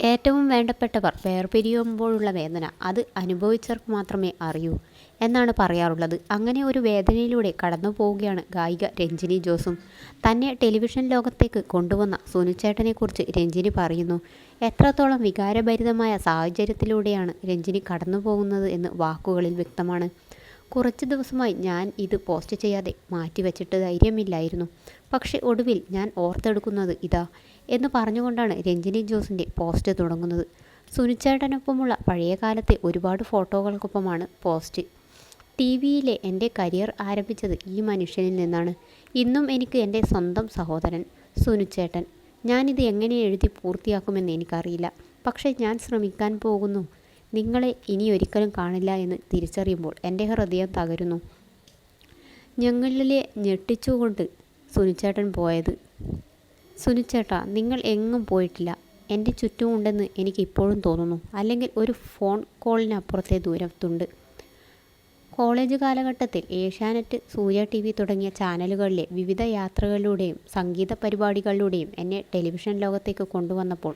ഏറ്റവും വേണ്ടപ്പെട്ടവർ വേർപിരിയുമ്പോഴുള്ള വേദന അത് അനുഭവിച്ചവർക്ക് മാത്രമേ അറിയൂ എന്നാണ് പറയാറുള്ളത്. അങ്ങനെ ഒരു വേദനയിലൂടെ കടന്നു പോവുകയാണ് ഗായിക രഞ്ജിനി ജോസും. തന്നെ ടെലിവിഷൻ ലോകത്തേക്ക് കൊണ്ടുവന്ന സുനുചേട്ടനെക്കുറിച്ച് രഞ്ജിനി പറയുന്നു. എത്രത്തോളം വികാരഭരിതമായ സാഹചര്യത്തിലൂടെയാണ് രഞ്ജിനി കടന്നു പോകുന്നത് എന്ന് വാക്കുകളിൽ വ്യക്തമാണ്. കുറച്ച് ദിവസമായി ഞാൻ ഇത് പോസ്റ്റ് ചെയ്യാതെ മാറ്റിവെച്ചിട്ട് ധൈര്യമില്ലായിരുന്നു. പക്ഷെ ഒടുവിൽ ഞാൻ ഓർത്തെടുക്കുന്നത് ഇതാ. എന്ന് പറഞ്ഞുകൊണ്ടാണ് രഞ്ജിനി ജോസിന്റെ പോസ്റ്റ് തുടങ്ങുന്നത്. സുനിച്ചേട്ടനൊപ്പമുള്ള പഴയ കാലത്തെ ഒരുപാട് ഫോട്ടോകൾക്കൊപ്പമാണ് പോസ്റ്റ് ടി വിയിലെ എന്റെ കരിയർ ആരംഭിച്ചത് ഈ മനുഷ്യനിൽ നിന്നാണ്. ഇന്നും എനിക്ക് എന്റെ സ്വന്തം സഹോദരൻ സുനുച്ചേട്ടൻ. ഞാനിത് എങ്ങനെ എഴുതി പൂർത്തിയാക്കുമെന്ന് എനിക്കറിയില്ല. പക്ഷേ ഞാൻ ശ്രമിക്കാൻ പോകുന്നു. നിങ്ങളെ ഇനി ഒരിക്കലും കാണില്ല എന്ന് തിരിച്ചറിയുമ്പോൾ എന്റെ ഹൃദയം തകരുന്നു. ഞങ്ങളിലെ ഞെട്ടിച്ചുകൊണ്ട് സുനിച്ചേട്ടൻ പോയത് സുനിച്ചേട്ടാ നിങ്ങൾ എങ്ങും പോയിട്ടില്ല. എന്റെ ചുറ്റുമുണ്ടെന്ന് എനിക്ക് ഇപ്പോഴും തോന്നുന്നു. അല്ലെങ്കിൽ ഒരു ഫോൺ കോളിനപ്പുറത്തെ ദൂരത്തുണ്ട്. കോളേജ് കാലഘട്ടത്തിൽ ഏഷ്യാനെറ്റ് സൂര്യ ടി വി തുടങ്ങിയ ചാനലുകളിലെ വിവിധ യാത്രകളിലൂടെയും സംഗീത പരിപാടികളിലൂടെയും എന്നെ ടെലിവിഷൻ ലോകത്തേക്ക് കൊണ്ടുവന്നപ്പോൾ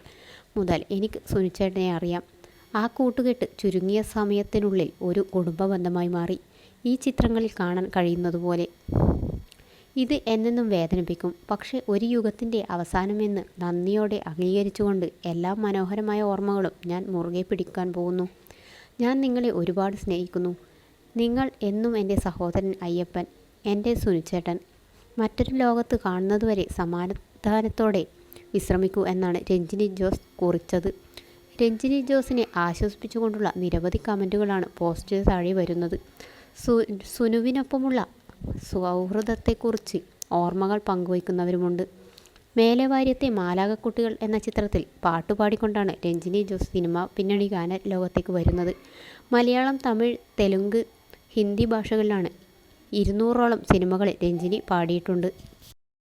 മുതൽ എനിക്ക് സുനിച്ചേട്ടനെ അറിയാം. ആ കൂട്ടുകെട്ട് ചുരുങ്ങിയ സമയത്തിനുള്ളിൽ ഒരു കുടുംബബന്ധമായി മാറി. ഈ ചിത്രങ്ങളിൽ കാണാൻ കഴിയുന്നതുപോലെ. ഇത് എന്നെന്നും വേദനിപ്പിക്കും. പക്ഷേ ഒരു യുഗത്തിന്റെ അവസാനമെന്ന് നന്ദിയോടെ അംഗീകരിച്ചുകൊണ്ട് എല്ലാ മനോഹരമായ ഓർമ്മകളും ഞാൻ മുറുകെ പിടിക്കാൻ പോകുന്നു. ഞാൻ നിങ്ങളെ ഒരുപാട് സ്നേഹിക്കുന്നു. നിങ്ങൾ എന്നും എന്റെ സഹോദരൻ അയ്യപ്പൻ എന്റെ സുനിച്ചേട്ടൻ. മറ്റൊരു ലോകത്ത് കാണുന്നതുവരെ സമാധാനത്തോടെ വിശ്രമിക്കൂ എന്നാണ് രഞ്ജിനി ജോസ് കുറിച്ചത്. രഞ്ജിനി ജോസിനെ ആശ്വസിപ്പിച്ചുകൊണ്ടുള്ള നിരവധി കമന്റുകളാണ് പോസ്റ്റ് താഴെ വരുന്നത്. സു സുനുവിനൊപ്പമുള്ള സൗഹൃദത്തെക്കുറിച്ച് ഓർമ്മകൾ പങ്കുവയ്ക്കുന്നവരുമുണ്ട്. മേലവാര്യത്തെ മാലാകക്കുട്ടികൾ എന്ന ചിത്രത്തിൽ പാട്ടുപാടിക്കൊണ്ടാണ് രഞ്ജിനി ജോസ് സിനിമ പിന്നണി ഗാന ലോകത്തേക്ക് വരുന്നത്. മലയാളം തമിഴ് തെലുങ്ക് ഹിന്ദി ഭാഷകളിലാണ് ഇരുന്നൂറോളം സിനിമകളിൽ രഞ്ജിനി പാടിയിട്ടുണ്ട്.